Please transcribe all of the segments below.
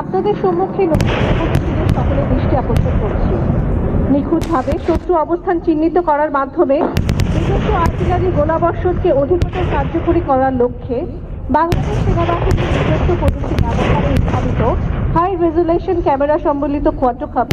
আপনাদের সম্মুখে সকলে দৃষ্টি আকর্ষণ করছি। নিখুঁতভাবে শত্রু অবস্থান চিহ্নিত করার মাধ্যমে নিজস্ব আর্টিলারি গোলাবর্ষণকে অধিকতর কার্যকরী করার লক্ষ্যে বাংলাদেশ সেনাবাহিনীর নিজস্ব প্রযুক্তি ব্যবহারে উদ্ভাবিত হাই রেজুলেশন ক্যামেরা সম্বলিত কোয়াড্রোকাপ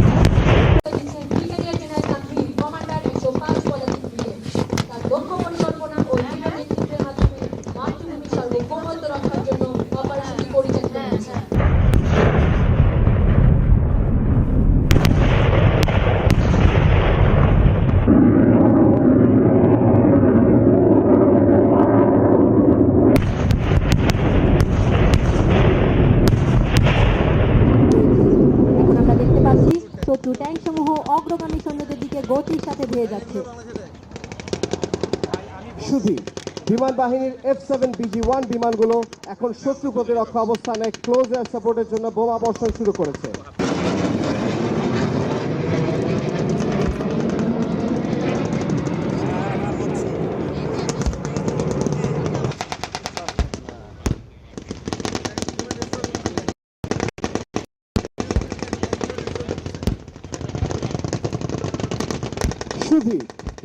শত্রু ট্যাঙ্ক সমূহ অগ্রগামী সৈন্যদের দিকে গতির সাথে ধেয়ে যাচ্ছে। শুধু বিমান বাহিনীর এফ সেভেন বিজি ওয়ান বিমানগুলো এখন শত্রু প্রতিরক্ষা অবস্থানে ক্লোজ এয়ার সাপোর্টের জন্য বোমা বর্ষণ শুরু করেছে। সুধী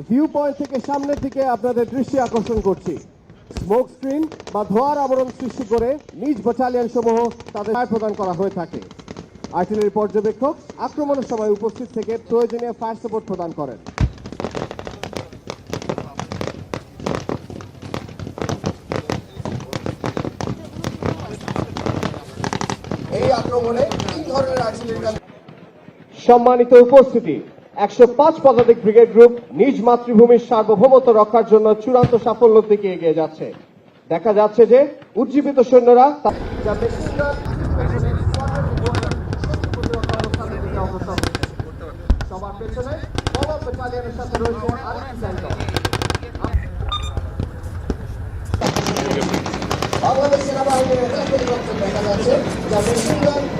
ভিউ পয়েন্ট থেকে সামনের দিকে আপনাদের দৃষ্টি আকর্ষণ করছি। স্মোক স্ক্রিন বা ধোয়ার আবরণ সৃষ্টি করে নিজ ব্যাটালিয়ন সমূহ তাদের ফায়ার প্রদান করা হয়ে থাকে। আর্টিলারি পর্যবেক্ষক আক্রমণের সময় উপস্থিত থেকে প্রয়োজনীয় ফায়ার সাপোর্ট প্রদান করেন। এই আক্রমণে তিন ধরনের আর্টিলারি সম্মানিত উপস্থিতি একশো পাঁচ পদাতিক ব্রিগেড গ্রুপ নিজ মাতৃভূমির সার্বভৌমত্ব রক্ষার জন্য চূড়ান্ত সাফল্যের দিকে এগিয়ে যাচ্ছে। দেখা যাচ্ছে যে উজ্জীবিত সৈন্যরা সবার পেছনে বাংলাদেশ সেনাবাহিনীর দেখা যাচ্ছে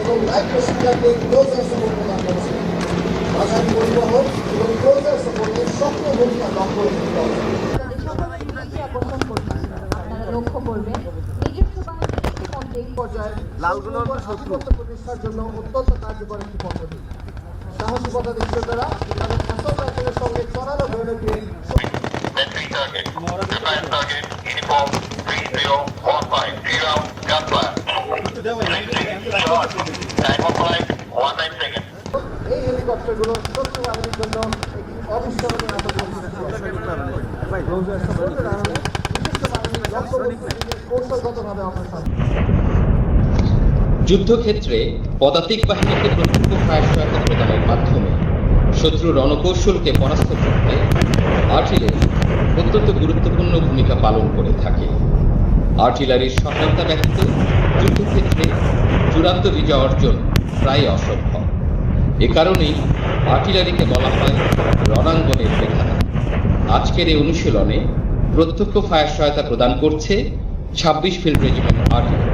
এবং লাইট মেশিন গানকে ক্লোজার সাপোর্ট করছে। মাঝারি পরিবহন এবং ক্লোজার সাপোর্টের সক্রিয় ভূমিকা লক্ষ্য লক্ষ্য করবেন নিজস্ব বাহিনীর পর্যায়ে লালগুলোর প্রতিষ্ঠার জন্য অত্যন্ত কার্যকর পদ্ধতি সাহসিকতা তাদের চড়ানো দৈনকে Entry অগ্রসর যুদ্ধক্ষেত্রে পদাতিক বাহিনীকে প্রত্যক্ষ ফায়ার সহায়তা প্রদানের মাধ্যমে শত্রু রণকৌশলকে পরাস্ত করতে আর্টিলারি অত্যন্ত গুরুত্বপূর্ণ ভূমিকা পালন করে থাকে। আর্টিলারির সহায়তা ব্যতীত যুদ্ধক্ষেত্রে চূড়ান্ত বিজয় অর্জন প্রায় অসম্ভব। এ কারণেই আর্টিলারিকে বলা হয় রণাঙ্গনের লেখানা আজকের এই অনুশীলনে প্রত্যক্ষ ফায়ার সহায়তা প্রদান করছে ছাব্বিশ ফিল্ড রেজিমেন্ট আর্টিলারি